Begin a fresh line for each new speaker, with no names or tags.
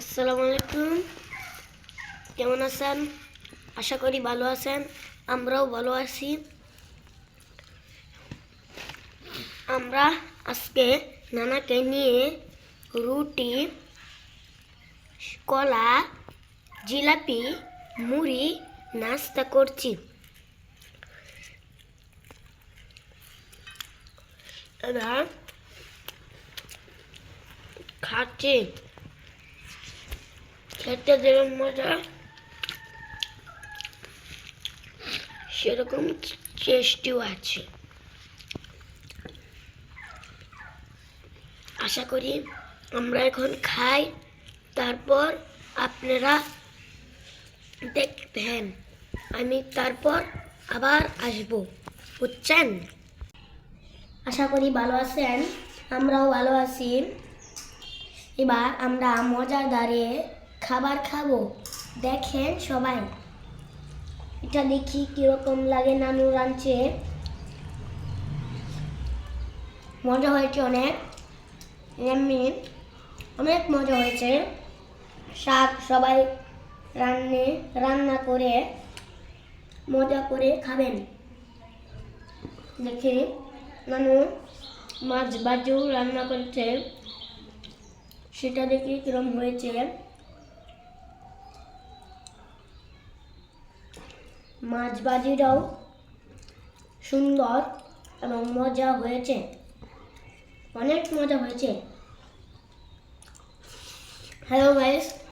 আসসালামু আলাইকুম। কেমন আছেন? আশা করি ভালো আছেন। আমরাও ভালো আছি। আমরা আজকে নানাকে নিয়ে রুটি, কলা, জিলাপি, মুড়ি, নাস্তা করছি। খাচ্ছি। খেতে যেরকম মজা? সেরকম টেস্টিও আছে। আশা করি আমরা এখন খাই, তারপর আপনারা দেখবেন। আমি তারপর আবার আসব, বুঝছেন? আশা করি ভালো আছেন, আমরাও ভালো আছি। এবার আমরা মজাদারে খাবার খাব। দেখেন সবাই। এটা দেখি কীরকম লাগে নানু রাঁধছে। মজা হয়েছে অনেক। এমনি অনেক মজা হয়েছে। শাক সবাই রান্নে, রান্না করে, মজা করে খাবেন। দেখি নানু মাছ বাজু রান্না করছে। সেটা দেখি কিরম হয়েছে। মাছ বাজিটাও সুন্দর এবং মজা হয়েছে। অনেক মজা হয়েছে। Hello guys